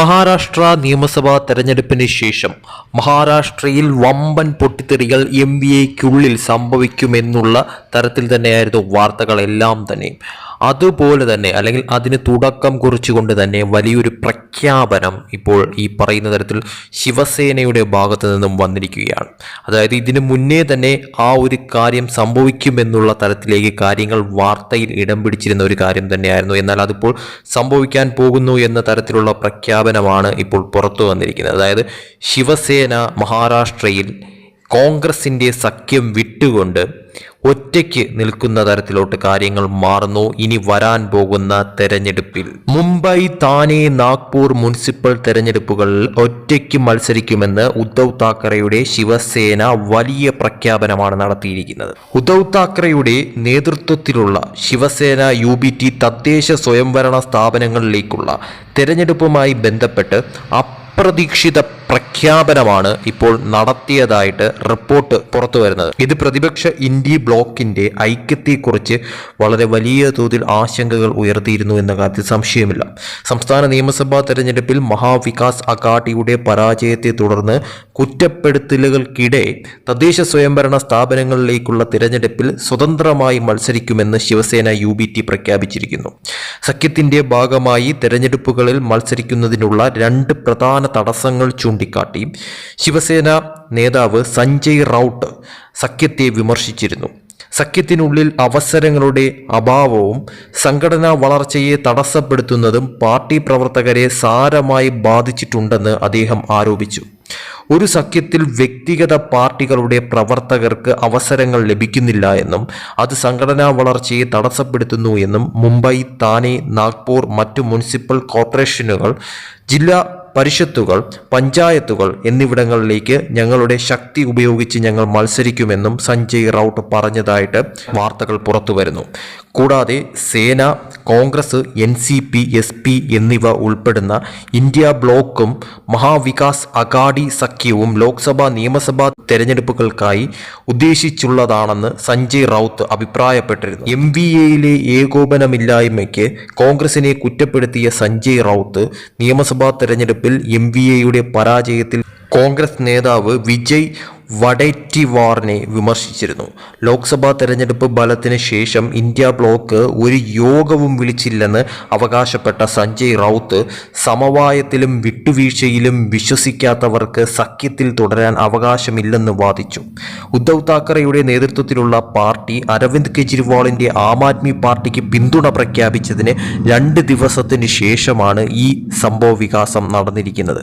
മഹാരാഷ്ട്ര നിയമസഭാ തെരഞ്ഞെടുപ്പിന് ശേഷം മഹാരാഷ്ട്രയിൽ വമ്പൻ പൊട്ടിത്തെറികൾ എം വി എക്കുള്ളിൽ സംഭവിക്കുമെന്നുള്ള തരത്തിൽ തന്നെയായിരുന്നു വാർത്തകളെല്ലാം തന്നെ. അതുപോലെ തന്നെ അല്ലെങ്കിൽ അതിന് തുടക്കം കുറിച്ചുകൊണ്ട് തന്നെ വലിയൊരു പ്രഖ്യാപനം ഇപ്പോൾ ഈ പറയുന്ന തരത്തിൽ ശിവസേനയുടെ ഭാഗത്തു നിന്നും വന്നിരിക്കുകയാണ്. അതായത് ഇതിന് മുന്നേ തന്നെ ആ ഒരു കാര്യം സംഭവിക്കുമെന്നുള്ള തരത്തിലേക്ക് കാര്യങ്ങൾ വാർത്തയിൽ ഇടം പിടിച്ചിരുന്ന ഒരു കാര്യം തന്നെയായിരുന്നു. എന്നാൽ അതിപ്പോൾ സംഭവിക്കാൻ പോകുന്നു എന്ന തരത്തിലുള്ള പ്രഖ്യാപനമാണ് ഇപ്പോൾ പുറത്തു വന്നിരിക്കുന്നത്. അതായത് ശിവസേന മഹാരാഷ്ട്രയിൽ കോൺഗ്രസിന്റെ സഖ്യം വിട്ടുകൊണ്ട് ഒറ്റയ്ക്ക് നിൽക്കുന്ന തരത്തിലോട്ട് കാര്യങ്ങൾ മാറുന്നു. ഇനി വരാൻ പോകുന്ന തെരഞ്ഞെടുപ്പിൽ മുംബൈ താനെ നാഗ്പൂർ മുനിസിപ്പൽ തെരഞ്ഞെടുപ്പുകളിൽ ഒറ്റയ്ക്ക് മത്സരിക്കുമെന്ന് ഉദ്ധവ് താക്കറെയുടെ ശിവസേന വലിയ പ്രഖ്യാപനമാണ് നടത്തിയിരിക്കുന്നത്. ഉദ്ധവ് താക്കറെയുടെ നേതൃത്വത്തിലുള്ള ശിവസേന യു ബി ടി തദ്ദേശ സ്വയംഭരണ സ്ഥാപനങ്ങളിലേക്കുള്ള തെരഞ്ഞെടുപ്പുമായി ബന്ധപ്പെട്ട് അപ്രതീക്ഷിത പ്രഖ്യാപനമാണ് ഇപ്പോൾ നടത്തിയതായിട്ട് റിപ്പോർട്ട് പുറത്തു വരുന്നത്. ഇത് പ്രതിപക്ഷ ഇന്ത്യ ബ്ലോക്കിന്റെ ഐക്യത്തെക്കുറിച്ച് വളരെ വലിയ തോതിൽ ആശങ്കകൾ ഉയർത്തിയിരുന്നു എന്ന കാര്യത്തിൽ സംശയമില്ല. സംസ്ഥാന നിയമസഭാ തെരഞ്ഞെടുപ്പിൽ മഹാവികാസ് അഘാഡിയുടെ പരാജയത്തെ തുടർന്ന് കുറ്റപ്പെടുത്തലുകൾക്കിടെ തദ്ദേശ സ്വയംഭരണ സ്ഥാപനങ്ങളിലേക്കുള്ള തിരഞ്ഞെടുപ്പിൽ സ്വതന്ത്രമായി മത്സരിക്കുമെന്ന് ശിവസേന യു ബി ടി പ്രഖ്യാപിച്ചിരിക്കുന്നു. സഖ്യത്തിന്റെ ഭാഗമായി തെരഞ്ഞെടുപ്പുകളിൽ മത്സരിക്കുന്നതിനുള്ള രണ്ട് പ്രധാന തടസ്സങ്ങൾ ചൂണ്ടിക്കാട്ടി. ശിവസേന നേതാവ് സഞ്ജയ് റൌട്ട് സഖ്യത്തെ വിമർശിച്ചിരുന്നു. സഖ്യത്തിനുള്ളിൽ അവസരങ്ങളുടെ അഭാവവും സംഘടനാ വളർച്ചയെ തടസ്സപ്പെടുത്തുന്നതും പാർട്ടി പ്രവർത്തകരെ സാരമായി ബാധിച്ചിട്ടുണ്ടെന്ന് അദ്ദേഹം ആരോപിച്ചു. ഒരു സഖ്യത്തിൽ വ്യക്തിഗത പാർട്ടികളുടെ പ്രവർത്തകർക്ക് അവസരങ്ങൾ ലഭിക്കുന്നില്ല എന്നും അത് സംഘടനാ വളർച്ചയെ തടസ്സപ്പെടുത്തുന്നു എന്നും മുംബൈ താനെ നാഗ്പൂർ മറ്റു മുനിസിപ്പൽ കോർപ്പറേഷനുകൾ ജില്ലാ പരിഷത്തുകൾ പഞ്ചായത്തുകൾ എന്നിവിടങ്ങളിലേക്ക് ഞങ്ങളുടെ ശക്തി ഉപയോഗിച്ച് ഞങ്ങൾ മത്സരിക്കുമെന്നും സഞ്ജയ് റൌട്ട് പറഞ്ഞതായിട്ട് വാർത്തകൾ പുറത്തു വരുന്നു കൂടാതെ Sena Congress N C P S P എന്നിവ ഉൾപ്പെടുന്ന ഇന്ത്യ ബ്ലോക്കും മഹാവികാസ് അഗാഡി സഖ്യവും ലോക്സഭാ നിയമസഭാ തെരഞ്ഞെടുപ്പുകൾക്കായി ഉദ്ദേശിച്ചുള്ളതാണെന്ന് സഞ്ജയ് റൌത്ത് അഭിപ്രായപ്പെട്ടിരുന്നു. എം വി എയിലെ ഏകോപനമില്ലായ്മയ്ക്ക് കോൺഗ്രസിനെ കുറ്റപ്പെടുത്തിയ സഞ്ജയ് റൌത്ത് നിയമസഭാ തെരഞ്ഞെടുപ്പിൽ എം വി എയുടെ പരാജയത്തിൽ കോൺഗ്രസ് നേതാവ് വിജയ് വഡേറ്റിവാറിനെ വിമർശിച്ചിരുന്നു. ലോക്സഭാ തെരഞ്ഞെടുപ്പ് ബലത്തിന് ശേഷം ഇന്ത്യ ബ്ലോക്ക് ഒരു യോഗവും വിളിച്ചില്ലെന്ന് അവകാശപ്പെട്ട സഞ്ജയ് റൌത്ത് സമവായത്തിലും വിട്ടുവീഴ്ചയിലും വിശ്വസിക്കാത്തവർക്ക് സഖ്യത്തിൽ തുടരാൻ അവകാശമില്ലെന്ന് വാദിച്ചു. ഉദ്ധവ് താക്കറെയുടെ നേതൃത്വത്തിലുള്ള പാർട്ടി അരവിന്ദ് കെജ്രിവാളിന്റെ ആം ആദ്മി പാർട്ടിക്ക് പിന്തുണ പ്രഖ്യാപിച്ചതിന് രണ്ട് ദിവസത്തിന് ശേഷമാണ് ഈ സംഭവ വികാസം നടന്നിരിക്കുന്നത്.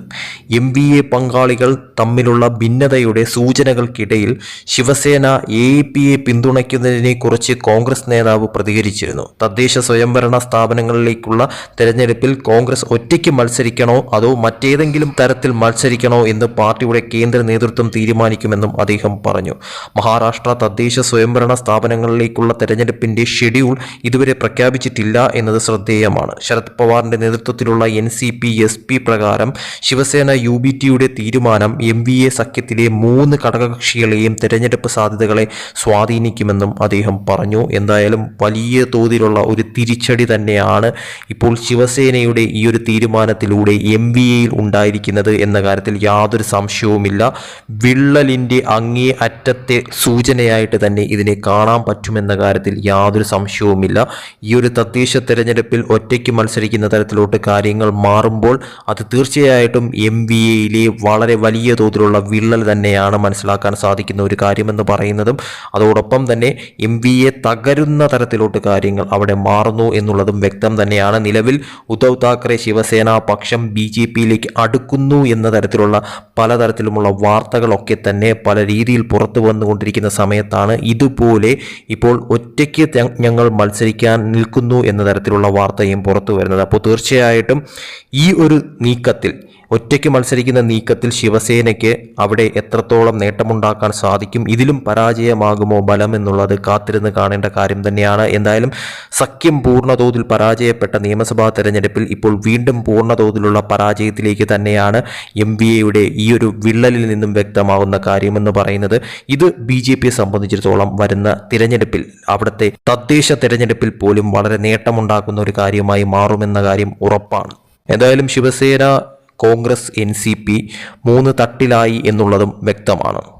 എം ബി എ പങ്കാളികൾ തമ്മിലുള്ള ഭിന്നതയുടെ സൂചനകൾക്കിടയിൽ ശിവസേന എ പി എ പിന്തുണയ്ക്കുന്നതിനെക്കുറിച്ച് കോൺഗ്രസ് നേതാവ് പ്രതികരിച്ചിരുന്നു. തദ്ദേശ സ്വയംഭരണ സ്ഥാപനങ്ങളിലേക്കുള്ള തെരഞ്ഞെടുപ്പിൽ കോൺഗ്രസ് ഒറ്റയ്ക്ക് മത്സരിക്കണോ അതോ മറ്റേതെങ്കിലും തരത്തിൽ മത്സരിക്കണോ എന്ന് പാർട്ടിയുടെ കേന്ദ്ര നേതൃത്വം തീരുമാനിക്കുമെന്നും അദ്ദേഹം പറഞ്ഞു. മഹാരാഷ്ട്ര തദ്ദേശ സ്വയംഭരണ സ്ഥാപനങ്ങളിലേക്കുള്ള തെരഞ്ഞെടുപ്പിന്റെ ഷെഡ്യൂൾ ഇതുവരെ പ്രഖ്യാപിച്ചിട്ടില്ല എന്നത് ശ്രദ്ധേയമാണ്. ശരത് പവാറിന്റെ നേതൃത്വത്തിലുള്ള N C P S P പ്രകാരം ശിവസേന യു ബി ടിയുടെ തീരുമാനം എം വി എ സഖ്യത്തിലെ മൂന്ന് ഘടകകക്ഷികളെയും തെരഞ്ഞെടുപ്പ് സാധ്യതകളെ സ്വാധീനിക്കുമെന്നും അദ്ദേഹം പറഞ്ഞു. എന്തായാലും വലിയ തോതിലുള്ള ഒരു തിരിച്ചടി തന്നെയാണ് ഇപ്പോൾ ശിവസേനയുടെ ഈ ഒരു തീരുമാനത്തിലൂടെ എം വി എയിൽ ഉണ്ടായിരിക്കുന്നത് എന്ന കാര്യത്തിൽ യാതൊരു സംശയവുമില്ല. വിള്ളലിന്റെ അങ്ങേ അറ്റത്തെ സൂചനയായിട്ട് തന്നെ ഇതിനെ കാണാൻ പറ്റുമെന്ന കാര്യത്തിൽ യാതൊരു സംശയവുമില്ല. ഈ ഒരു തദ്ദേശ തെരഞ്ഞെടുപ്പിൽ ഒറ്റയ്ക്ക് മത്സരിക്കുന്ന തരത്തിലോട്ട് കാര്യങ്ങൾ മാറുമ്പോൾ അത് തീർച്ചയായിട്ടും എം വി എയിലെ വളരെ വലിയ തോതിലുള്ള വിള്ളൽ തന്നെയാണ് മനസ്സിലാക്കാൻ സാധിക്കുന്ന ഒരു കാര്യമെന്ന് പറയുന്നതും അതോടൊപ്പം തന്നെ എം വി എ തകരുന്ന തരത്തിലോട്ട് കാര്യങ്ങൾ അവിടെ മാറുന്നു എന്നുള്ളതും വ്യക്തം തന്നെയാണ്. നിലവിൽ ഉദ്ധവ് താക്കറെ ശിവസേന പക്ഷം ബി ജെ പിയിലേക്ക് അടുക്കുന്നു എന്ന തരത്തിലുള്ള പലതരത്തിലുമുള്ള വാർത്തകളൊക്കെ തന്നെ പല രീതിയിൽ പുറത്തു വന്നുകൊണ്ടിരിക്കുന്ന സമയത്താണ് ഇതുപോലെ ഇപ്പോൾ ഒറ്റയ്ക്ക് ഞങ്ങൾ മത്സരിക്കാൻ നിൽക്കുന്നു എന്ന തരത്തിലുള്ള വാർത്തയും പുറത്തു വരുന്നത്. അപ്പോൾ തീർച്ചയായിട്ടും ഈ ഒരു നീക്കത്തിൽ ഒറ്റയ്ക്ക് മത്സരിക്കുന്ന നീക്കത്തിൽ ശിവസേനയ്ക്ക് അവിടെ എത്രത്തോളം നേട്ടമുണ്ടാക്കാൻ സാധിക്കും ഇതിലും പരാജയമാകുമോ ബലം എന്നുള്ളത് കാത്തിരുന്ന് കാണേണ്ട കാര്യം തന്നെയാണ്. എന്തായാലും സഖ്യം പൂർണതോതിൽ പരാജയപ്പെട്ട നിയമസഭാ തെരഞ്ഞെടുപ്പിൽ ഇപ്പോൾ വീണ്ടും പൂർണതോതിലുള്ള പരാജയത്തിലേക്ക് തന്നെയാണ് എം വി എയുടെ ഈ ഒരു വിള്ളലിൽ നിന്നും വ്യക്തമാകുന്ന കാര്യമെന്ന് പറയുന്നത്. ഇത് ബി ജെ പിയെ സംബന്ധിച്ചിടത്തോളം വരുന്ന തിരഞ്ഞെടുപ്പിൽ അവിടുത്തെ തദ്ദേശ തിരഞ്ഞെടുപ്പിൽ പോലും വളരെ നേട്ടമുണ്ടാക്കുന്ന ഒരു കാര്യമായി മാറുമെന്ന കാര്യം ഉറപ്പാണ്. എന്തായാലും ശിവസേന കോൺഗ്രസ് എൻ മൂന്ന് തട്ടിലായി എന്നുള്ളതും വ്യക്തമാണ്.